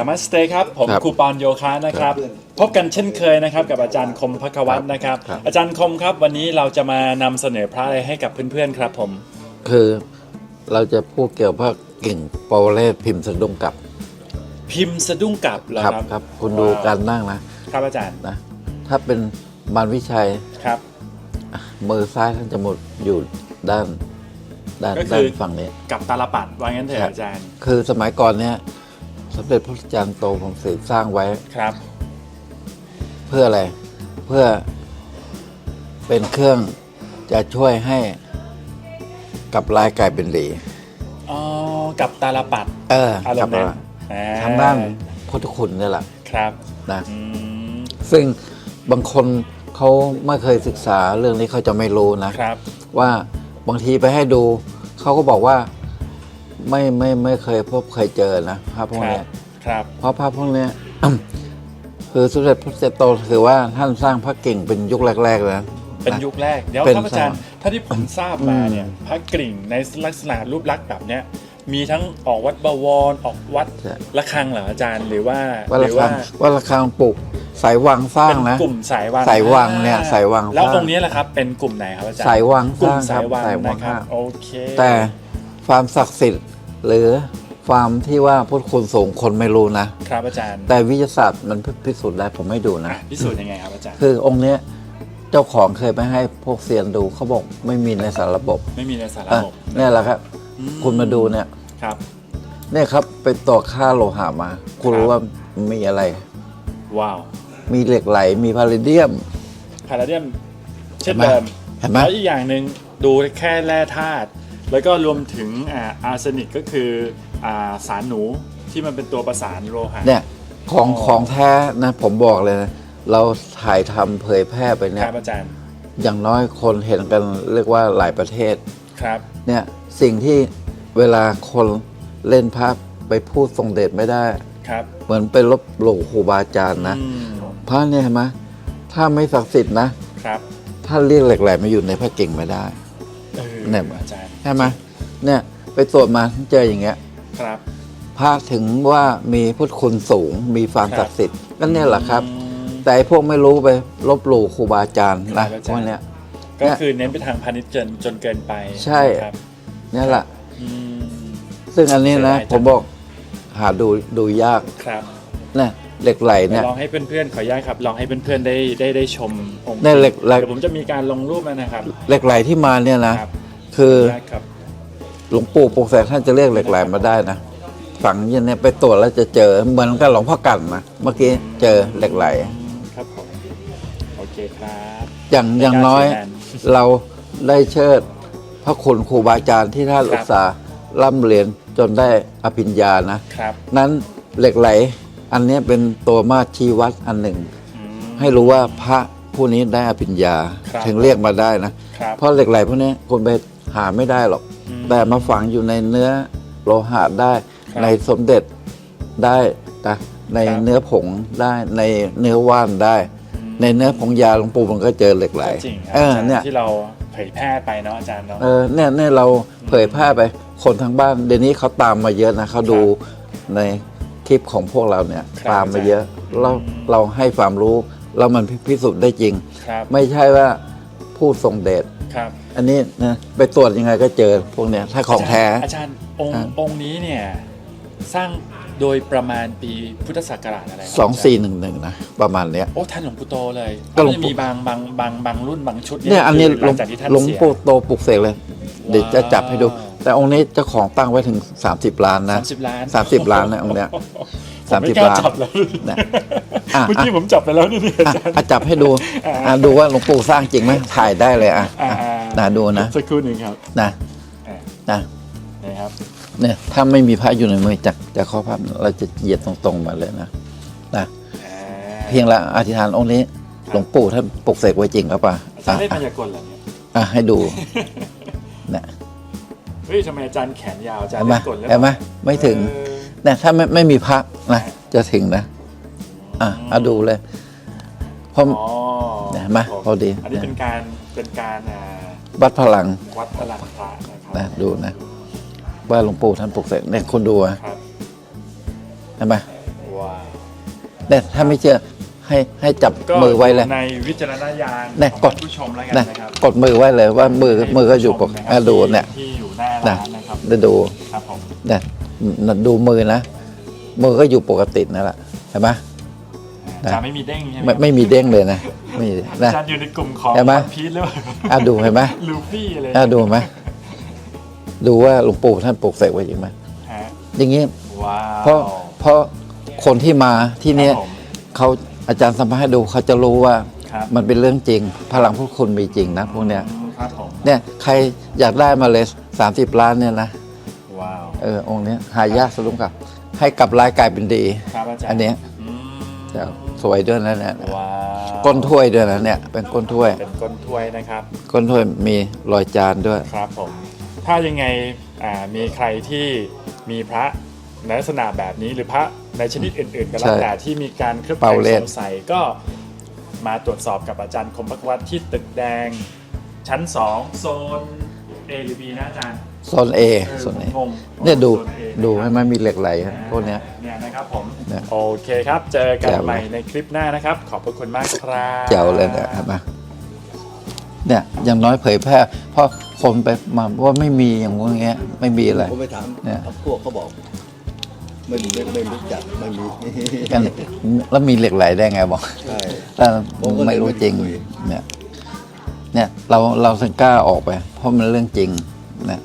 นามัสเตครับ ผมครับครูปอนโยคะนะครับ พบกันเช่นเคยนะครับ กับอาจารย์คมพักวัตรนะครับ ครับ อาจารย์คมครับ วันนี้เราจะมานำเสนอพระอะไรให้กับเพื่อนๆครับผม คือเราจะพูดเกี่ยวกับพระกิ่งปวเรศพิมพ์สะดุ้งกลับพิมพ์สะดุ้งกลับเหรอครับครับครับคุณดูการนั่งนะครับอาจารย์นะ ถ้าเป็นบานวิชัยครับ มือซ้ายท่านจะหมดอยู่ด้านด้านก็คือด้านฝั่งนี้ กับตาลปัดว่างั้นเถครัอะบอาจารย์ คือสมัยก่อนเนี่ย สมเด็จพระจารย์โตผมเสกสร้างไว้ ครับ เพื่ออะไร เพื่อเป็นเครื่องจะช่วยให้กลับลายกลายเป็นหลีอ๋อ กับตาลปัด เอออารกลัมณ์นั้นมาอ่ทางด้านพุทธคุณนี่แหละครับนะอืมซึ่งบางคนเขาไม่เคยศึกษาเรื่องนี้เขาจะไม่รู้นะครับ ว่าบางทีไปให้ดูเขาก็บอกว่า ไม่ไม่ไม่เคยพบเคยเจอนะภาพพวกครับเนี้ยครับ เพราะภาพพวกเนี้ย คือสมเด็จพระเจ้าโตคือว่าท่านสร้างพระเก่งเป็นยุคแรกๆเลยนะ เป็นยุคแรก เดี๋ยวเป็นครับอาจารย์สามถ้าที่ผมทราบมาอืมเนี่ยพระกริ่งในลักษณะรูปลักษณ์แบบเนี้ยมีทั้งออกวัดบวรออกวัดใช่ระฆังเหรออาจารย์หรือว่าว่าหรารือคาว่าว่าราคาปลูกสายวังสร้างเป็นนะกลุ่มสายวังสายวังเนี่ยสายวังแล้วสร้างตรงนี้แหละครับเป็นกลุ่มไหนครับอาจารย์สายวังกลุ่มสร้าสางยครับวังสายวังนะครับสร้างโอเคแต่ความศักดิ์สิทธิ์ หรือความที่ว่าพุทธคุณสูงคนไม่รู้นะ ครับอาจารย์แต่วิทยาศาสตร์มันพิสูจน์ได้ผมไม่ดูนะอะพิสูจน์ยังไงครับอาจารย์ คือองค์เนี้ยเจ้าของเคยไปให้พวกเซียนดูเขาบอกไม่มีในสารระบบไม่มีในสารอะระบบเนี่ยแหละครับ อืคุณมาดูเนี่ย ครับ เนี่ยครับไปต่อค่าโลหะมา คุณครับรู้ว่ามีอะไร ว้าวมีเหล็กไหลมีพาราเดียม พาราเดียมเช่นเห็นไหมเดิมเห็นไหม แล้วอีกอย่างหนึ่งดูแค่แร่ธาตุ แล้วก็รวมถึงอ่าอาร์เซนิกก็คืออ่าสารหนูที่มันเป็นตัวประสานโลหะเนี่ยของอ๋อของแท้นะผมบอกเลยนะเราถ่ายทำเผยแพร่ไปคเนี่ยรับอาจารย์อย่างน้อยคนเห็นกันเรียกว่าหลายประเทศครับเนี่ยสิ่งที่เวลาคนเล่นพระไปพูดทรงเดชไม่ได้ครับ เหมือนไปลบหลู่ครูบาอาจารย์นะอืมพระเนี่ยเห็นไหมถ้าไม่ศักดิ์สิทธิ์นะครับ ถ้าเรียกเหล็กไหลมาอยู่ในพระเก่งไม่ได้เออเนี่ยอาจารย์ ใช่ไหมเนี่ยไปตรวจมาเจออย่างเงี้ยครับ พระถึงว่ามีพุทธคุณสูงมีความครับศักดิ์สิทธิ์ก็เนี่ยแหละครับอืมแต่ไอ้พวกไม่รู้ไปลบหลู่ครูบาอาจารย์ครันะบอาจารย์พวกเนี้ยก็คือเน้นไปทางพาณิชย์จนจนเกินไปใช่ครับเนี่ยแหละอืมซึ่งอันนี้นะเสียดายจังผมบอกหาดูดูยากครับนะเหล็กไหลเนี่ยลองให้เพื่อนๆขออนุญาตครับ ลองให้เพื่อนๆได้ได้ได้ชมองค์เนี่ยเหล็กไหลเดี๋ยวผมจะมีการลงรูปแล้วนะครับ เหล็กไหลที่มาเนี่ยนะ ครับคือขออนุญาตครับหลวงปู่ปกแสกท่านจะเรียกเหล็กไหลมาได้นะฝังอยันเนี่ยไปตรวจแล้วจะเจอเหมือนกับหลวงพ่อกันนะเมื่อกี้เจอเหล็กไหล ครับผมโอเคครับอย่างอย่างน้อยในการเชิญเราได้เชิดพระคุณครูบาอาจารย์ที่ท่านครับอุตสาห์ร่ำเรียนจนได้อภิญญานะครับนั้นเหล็กไหล อันเนี้ยเป็นตัวมาชี้วัดอันหนึ่ง อืม ให้รู้ว่าพระผู้นี้ได้อภิญญาครับถึงเรียกมาได้นะครับ เพราะเหล็กไหลพวกนี้คนไป หาไม่ได้หรอก อืม แต่มาฝังอยู่ในเนื้อโลหะได้ครับในสมเด็จได้นะในครับ เนื้อผงได้ในเนื้อว่านได้ ในเนื้อผงยาหลวงปู่มันก็เจอเหล็กไหลจริงครับเอออาจารเนี่ยที่เราเผยแพร่ไปเนาะอาจารย์เนาะ เออเนี่ยเนี่ยเราเผยแพร่ไปคนทางบ้านเดี๋ยวนี้เขาตามมาเยอะนะเขาดูในคลิปของพวกเราเนี่ยครับตามมาเยอะอาจารย์ เราเราให้ความรู้แล้วมันพิสูจน์ได้จริง ครับ ไม่ใช่ว่าพูดทรงเดช ครับ อันนี้นะไปตรวจยังไงก็เจอพวกเนี้ยถ้าของแท้ อาจารย์องค์อ่าองค์นี้เนี่ยสร้างโดยประมาณปีพุทธศักราชอะไรครับสองสี่หนึ่งหนึ่งนะประมาณเนี้ยโอ้ท่านหลวงปู่โตเลยก็หลวงจะปู่มีบางบางบางบางรุ่นบางชุดเนี่ยอันนี้คืหลวงจากที่ท่านหลวงเสียปู่โตปลุกเสกเลย เดี๋ยวจะจับให้ดู แต่องค์นี้เจ้าของตั้งไว้ถึง 30 ล้านนะ สามสิบล้านสามสิบล้านนะองค์เนี้ย ผมสามไม่สิบกล้าล้านจับแล้วนะอะ เมื่อกี้ผมจับไปแล้วนี่นี่อาอะจารย์ อะจับให้ดูอะดูว่าหลวงปู่สร้างจริงไหมถ่ายได้เลยอะอ่าอะนะดูนะสักครู่หนึ่งครับนะอ่านะนะครับ เนี่ยถ้าไม่มีพระอยู่ในมือจักจะข้อพับเราจะเหยียดตรงๆมาเลยนะนะอ่าเพียงละอธิษฐานองค์นี้หลวงปู่ท่านปลุกเสกไว้จริงหรือเปล่าอาจารย์เล่นอะมายากลเหรอเนี่ยอะให้ดูเนี่ยเฮ้ยทำไมอาจารย์แขนยาวอาจารเห็ย์นไหมเล่นกลหรือเปเห็นไหมล่าไม่ถึงเออเนี่ยถ้าไม่ไม่มีพระนะจะถึงนะ อะเอาดูเลยเพราะอ๋อเนี่ยเห็นไหมครับผพอดีอันนี้เป็นการเป็นการอ่าวัดพลังวัดพลังพระนะครับนะดูนะว่าหลวงปู่ท่านปลุกเสกเนี่ยคนดูอะครับเห็นไหมว้าวเนี่ยถ้าไม่เชื่อให้ให้จับก็มือไว้เลยในวิจารณญาณเนี่ยของกดผู้ชมแล้วกันนะนะครับกดมือไว้เลยว่ามือมือก็อยู่ปกให้อะผู้ชมดูนะครับเนี่ยที่อยู่ห น้านะร้านนะครับได้ดูครับผมเนี่ยดูมือนะ มือก็อยู่ปกตินั่นแหละเห็นไหมนะจะไม่มีเด้งใช่ไหมไม่ไม่มีเด้งเลยนะไม่มีอานะจารย์อยู่ในกลุ่มของเห็นไหมวันพีชหรือเปล่าอะดูเห็นไหมลูฟี่อะไรอะดูไหมดูว่าหลวงปู่ท่านปลูกเสกไว้จริงไหมฮะอย่างนี้ว้าวเพราะเพราะคนที่มาที่เนี้ยครับผมเขาอาจารย์สัมภาษณ์ให้ดูเขาจะรู้ว่าครับมันเป็นเรื่องจริง พลังพุทธคุณมีจริงนะพวกเนี้ย ครับผมเนี่ยใครอยากได้มาเลยสามสิบล้านเนี่ยนะว้าวเออองค์เนี้ยหายากสลุงกับให้กลับรายกลายเป็นดี ครับอาจารย์อันเนี้ยอืมจะสวยด้วยนะเนี่ยว้าวก้นถ้วยด้วยนะเนี่ยเป็นก้นถ้วย เป็นก้นถ้วยนะครับก้นถ้วยมีรอยจานด้วย ครับผมถ้ายังไงอ่ามีใครที่มีพระในลักษณะแบบนี้หรือพระในชนิดอื่นๆก็แล้วใช่แต่ที่มีการเคลือบเป่าแต่งเล่สนงสัยก็มาตรวจสอบกับอาจารย์คมพักวัตที่ตึกแดง ชั้น 2 โซน A หรือ B นะอาจารย์โซนเอเออโซนเอผมงงเนี่ยดูโซ A ดูนะครับให้มันมีเหล็กไหลนะพวกเนี้ย เนี่ยนะครับผม เนี่ย โอเคครับ เจอกันแจ๋วใหม่ในคลิปหน้านะครับ ขอบพระคุณมากครับเจ๋วเลยเนี่ยเห็นไหมเนี่ยอย่างน้อยเผยแพร่เพราะคนไปมาว่าไม่มีอย่างงี้เงี้ยไม่มีอะไร ผมไปถามเนี่ย พวกเขาบอกไม่ไม่ไม่รู้จักไม่มีกันแล้วมีเหล็กไหลได้ไงบอกใช่ แต่ผมก็เลยไม่รู้จริงไม่ได้คุย เนี่ย เนี่ยเราเราถึงกล้าออกไป เพราะมันเรื่องจริงนะ